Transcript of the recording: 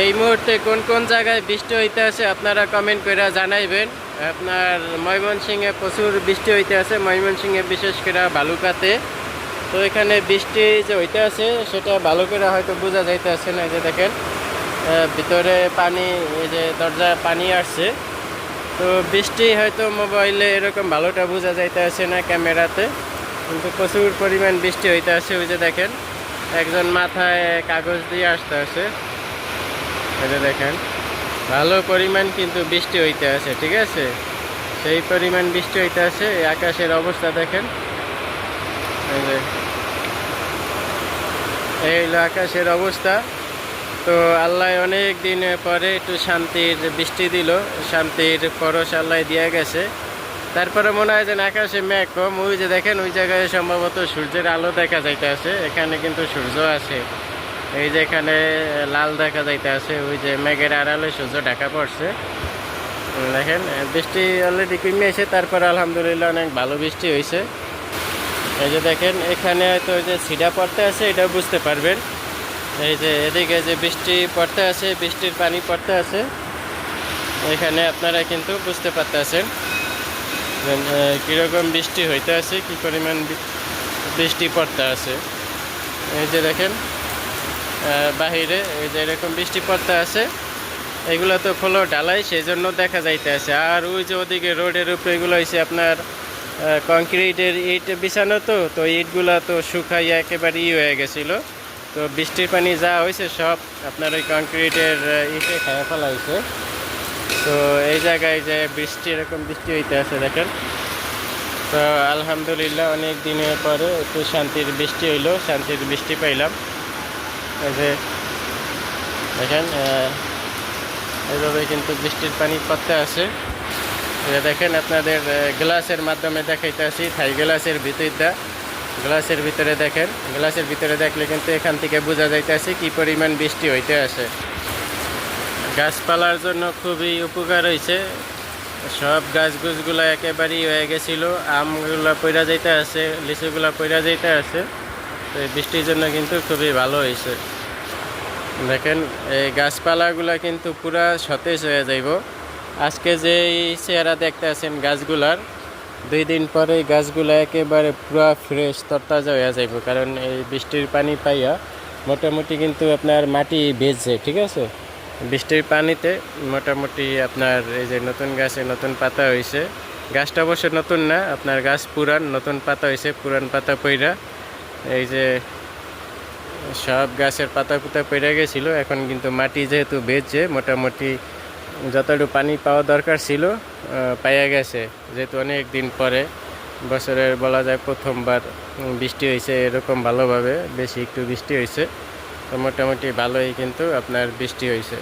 এই মুহূর্তে কোন কোন জায়গায় বৃষ্টি হইতে আছে আপনারা কমেন্ট করে জানাইবেন। আপনার ময়মনসিংহে প্রচুর বৃষ্টি হইতে আছে, ময়মনসিংহে বিশেষ করে বালুকাতে। তো এখানে বৃষ্টি যে হইতে আছে, সেটা ভালো করে হয়তো বোঝা যাইতে আছে না যে দেখেন ভিতরে পানি, এই যে দরজায় পানি আসছে। তো বৃষ্টি হয়তো মোবাইলে এরকম ভালোটা বোঝা যাইতে আছে না ক্যামেরাতে, কিন্তু প্রচুর পরিমাণ বৃষ্টি হইতে আছে, ওই যে দেখেন, একজন মাথায় কাগজ দিয়ে আসতে আছে। যে দেখেন, ভালো পরিমাণ কিন্তু বৃষ্টি হইতে আছে, ঠিক আছে? সেই পরিমাণ বৃষ্টি হইতে আছে, এই আকাশের অবস্থা দেখেন। এই হলো আকাশের অবস্থা। তো আল্লাহ অনেক দিন পরে একটু শান্তির বৃষ্টি দিল, শান্তির পরশ আল্লাহ দিয়ে গেছে। তারপরে মনে হয় যে আকাশে মেঘ কম, ওই যে দেখেন, ওই জায়গায় সম্ভবত সূর্যের আলো দেখা যাইতে আছে এখানে কিন্তু সূর্য আছে। এই যে এখানে লাল দেখা যাইতে আছে, ওই যে মেঘের আড়ালে সূর্য ঢাকা পড়ছে। দেখেন বৃষ্টি অলরেডি কমে এসে, তারপরে আলহামদুলিল্লাহ অনেক ভালো বৃষ্টি হয়েছে এই যে দেখেন, এখানে হয়তো ওই যে ছিটা পড়তে আছে, এটাও বুঝতে পারবেন। এই যে এদিকে যে বৃষ্টি পড়তে আছে, বৃষ্টির পানি পড়তে আছে, এখানে আপনারা কিন্তু বুঝতে পারতেছেন কীরকম বৃষ্টি হইতে আছে, কী পরিমাণ বৃষ্টি পড়তে আছে। এই যে দেখেন বাহিরে, এই যে এরকম বৃষ্টি পড়তে আছে, এগুলো তো খোলো ঢালাই সেই জন্য দেখা যাইতে আছে। আর ওই যে ওদিকে রোডের উপরে এগুলো হয়েছে আপনার কংক্রিটের ইট বিছানো তো তো ইটগুলো তো শুকাইয়া একেবারে ই হয়ে গেছিল। তো বৃষ্টির পানি যা হয়েছে সব আপনার ওই কংক্রিটের ইটে খাওয়া ফেলা হয়েছে তো এই জায়গায় যে বৃষ্টি, এরকম বৃষ্টি হইতে আছে, দেখেন। তো আলহামদুলিল্লাহ, অনেক দিনের পরে একটু শান্তির বৃষ্টি হইল, শান্তির বৃষ্টি পাইলাম। যে দেখেন এইভাবে কিন্তু বৃষ্টির পানি পড়তে আছে। দেখেন আপনাদের গ্লাসের মাধ্যমে দেখাইতে আছি। থাই, গ্লাসের ভিতরটা, গ্লাসের ভিতরে দেখেন, গ্লাসের ভিতরে দেখলে কিন্তু এখান থেকে বোঝা যাইতেছে কি পরিমাণ বৃষ্টি হইতে আছে। গাছপালার জন্য খুবই উপকার হয়েছে সব গাছ গুছগুলো একেবারেই হয়ে গেছিল। আমগুলো পইরা যাইতে আছে, লিচুগুলো পইরা যাইতে আছে। তো বৃষ্টির জন্য কিন্তু খুবই ভালো হয়েছে দেখেন, এই গাছপালাগুলো কিন্তু পুরা সতেজ হয়ে যাইব। আজকে যে চেহারা দেখতে আছেন গাছগুলার, দুই দিন পরে গাছগুলো একেবারে পুরা ফ্রেশ তরতাজা হয়ে যাইব। কারণ এই বৃষ্টির পানি পাইয়া মোটামুটি কিন্তু আপনার মাটি ভেজছে ঠিক আছে? বৃষ্টির পানিতে মোটামুটি আপনার এই যে নতুন গাছে নতুন পাতা হয়েছে গাছটা অবশ্য নতুন না, আপনার গাছ পুরান, নতুন পাতা হয়েছে পুরান পাতা পইরা। এই যে সব গাছের পাতা পুতা পড়ে গেছিল। এখন কিন্তু মাটি যেহেতু বেজছে মোটামুটি যতটুকু পানি পাওয়া দরকার ছিল পাইয়া গেছে। যেহেতু অনেক দিন পরে, বছরের বলা যায় প্রথমবার বৃষ্টি হয়েছে এরকম ভালোভাবে, বেশি একটু বৃষ্টি হয়েছে। তো মোটামুটি ভালোই কিন্তু আপনার বৃষ্টি হয়েছে।